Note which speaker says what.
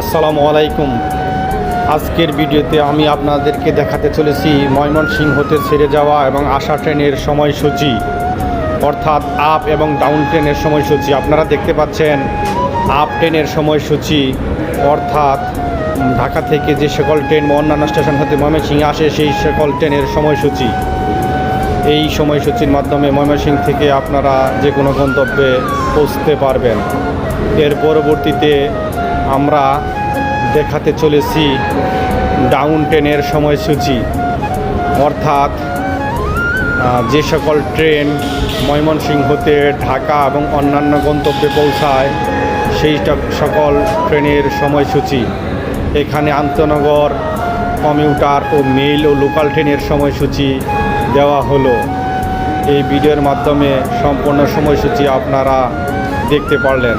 Speaker 1: আসসালামু আলাইকুম আজকের ভিডিওতে আমি আপনাদেরকে দেখাতে চলেছি ময়মনসিংহতে ছেড়ে যাওয়া এবং আসা ট্রেনের সময়সূচি। অর্থাৎ আপ এবং ডাউন ট্রেনের সময়সূচি। আপনারা দেখতে পাচ্ছেন আপ ট্রেনের সময়সূচি। অর্থাৎ ঢাকা থেকে যে সকল ট্রেন অন্যান্য স্টেশন হতে ময়মনসিংহে আসে, সেই সকল ট্রেনের সময়সূচি। এই সময়সূচির মাধ্যমে ময়মনসিংহ থেকে আপনারা যে কোনো গন্তব্যে পৌঁছতে পারবেন। এর পরবর্তীতে আমরা দেখাতে চলেছি ডাউন ট্রেনের সময়সূচি। অর্থাৎ যে সকল ট্রেন ময়মনসিংহতে ঢাকা এবং অন্যান্য গন্তব্যে পৌঁছায়, সেই সকল ট্রেনের সময়সূচি। এখানে আন্তনগর, কমিউটার ও মেইল ও লোকাল ট্রেনের সময়সূচি দেওয়া হলো। এই ভিডিওর মাধ্যমে সম্পূর্ণ সময়সূচি আপনারা দেখতে পারলেন।